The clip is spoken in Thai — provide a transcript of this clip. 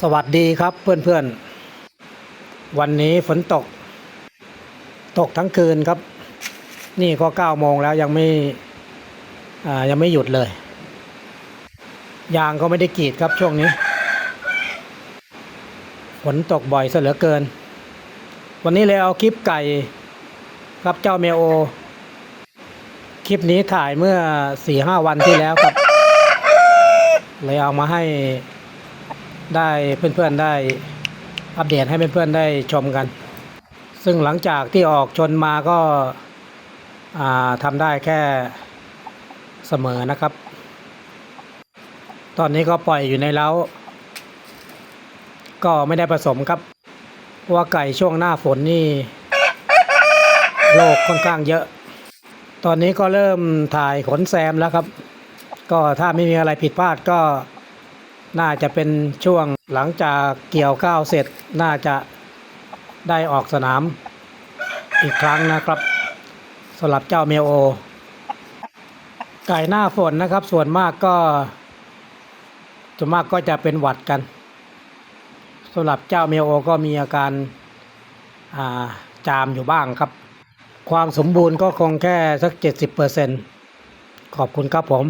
สวัสดีครับเพื่อนๆ วันนี้ฝนตก ตกทั้งคืนครับ นี่ก็เก้าโมงแล้วยังไม่ยังไม่หยุดเลย ยางก็ไม่ได้กรีดครับช่วงนี้ ฝนตกบ่อยซะเหลือเกิน วันนี้เลยเอาคลิปไก่ครับเจ้าเมโอ คลิปนี้ถ่ายเมื่อสี่ห้าวันที่แล้วครับ เลยเอามาให้ ได้เพื่อนๆได้อัปเดตให้เพื่อนๆได้ชมกัน ซึ่งหลังจากที่ออกชนมาก็าทำได้แค่เสมอนะครับ ตอนนี้ก็ปล่อยอยู่ในเล้า ก็ไม่ได้ผสมครับว่าไก่ช่วงหน้าฝนนี่โรคค่อนข้างเยอะ ตอนนี้ก็เริ่มถ่ายขนแซมแล้วครับ ก็ถ้าไม่มีอะไรผิดพลาดก็ น่าจะเป็นช่วงหลังจากเกี่ยวข้าวเสร็จน่าจะได้ออกสนามอีกครั้งนะครับสำหรับเจ้าเมโอ ไก่หน้าฝนนะครับ ส่วนมากก็ ส่วนมากก็จะเป็นหวัดกันสำหรับเจ้าเมโอก็มีอาการาจามอยู่บ้างครับ ความสมบูรณ์ก็คงแค่สักเจ็ดสิบเปอร์เซ็นขอบคุณครับผม